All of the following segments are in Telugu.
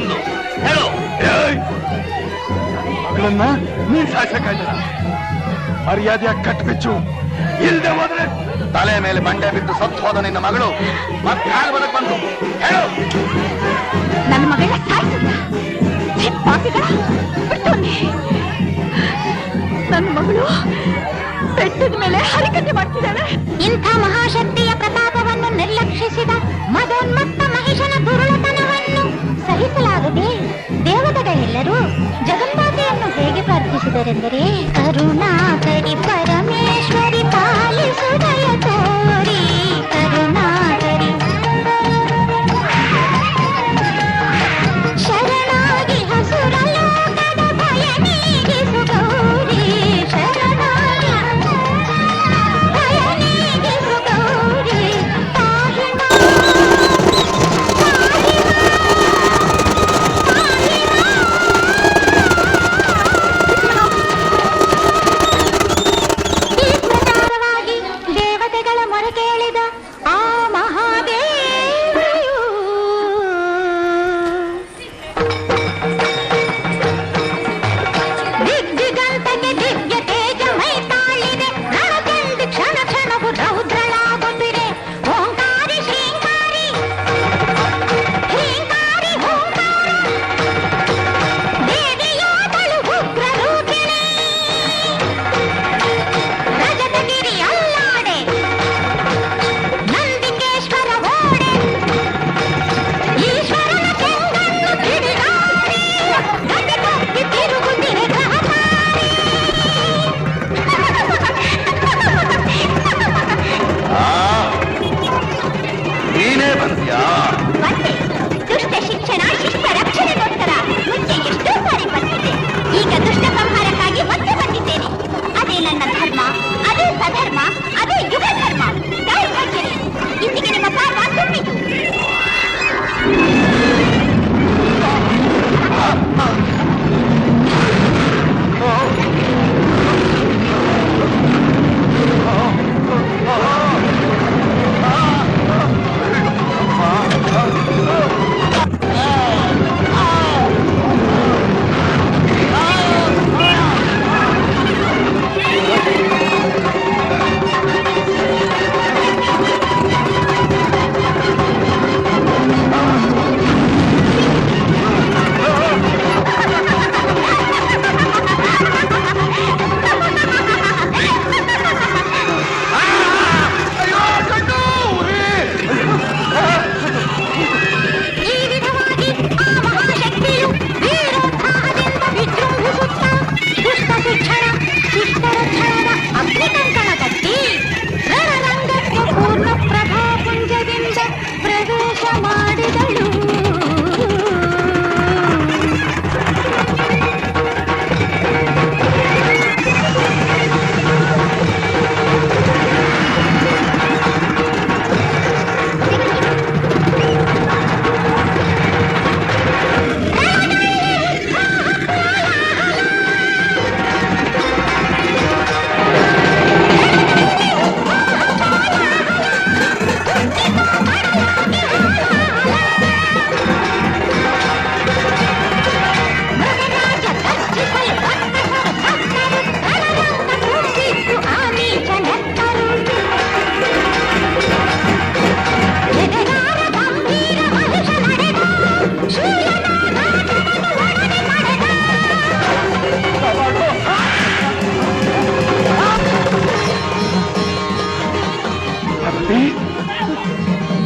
ಬಂದು ಹೇಳು ಮಗಳನ್ನ ನೀನ್ ಸಾಯಿಸಕ್ಕ ಮರ್ಯಾದೆಯ ಕಟ್ಬಿಚ್ಚು. ಇಲ್ದೆ ಹೋದ್ರೆ ತಲೆ ಮೇಲೆ ಬಂಡೆ ಬಿದ್ದು ಸತ್ ಹೋದ ನಿನ್ನ ಮಗಳು. ಮತ್ತೆ ಹಾಗೆ ಬದಕ್ ಬಂದು ಹೇಳು ನನ್ನ ಮಗಳ ನನ್ನ ಮಗಳು ಬೆಟ್ಟದ ಮೇಲೆ ಹರಿಕತೆ ಮಾಡ್ತಿದ್ದಾಳೆ. ಇಂಥ ಮಹಾಶಕ್ತಿಯ ಪ್ರತಾಪವನ್ನು ನಿರ್ಲಕ್ಷಿಸಿದ ಮದೋನ್ಮತ್ತ boy.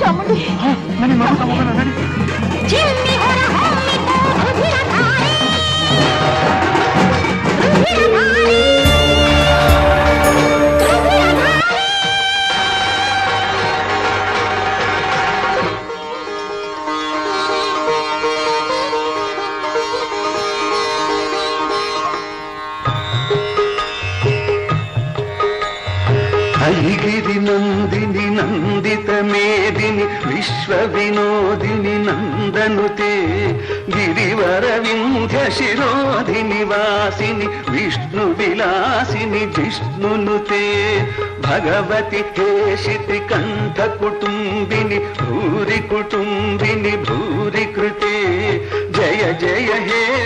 తమ్ముడు. నన్ను నమ్ముతాము నన్ను హరిగిరి నందిని నందిత మేదిని విశ్వ వినోదిని నందనుతే గిరివర వింధ్య శిరోధిని వాసిని విష్ణు విలాసిని జిష్ణునుతే భగవతి కేశితి కంఠ కుటుంబిని భూరి కుటుంబిని భూరి కృతే జయ జయ హే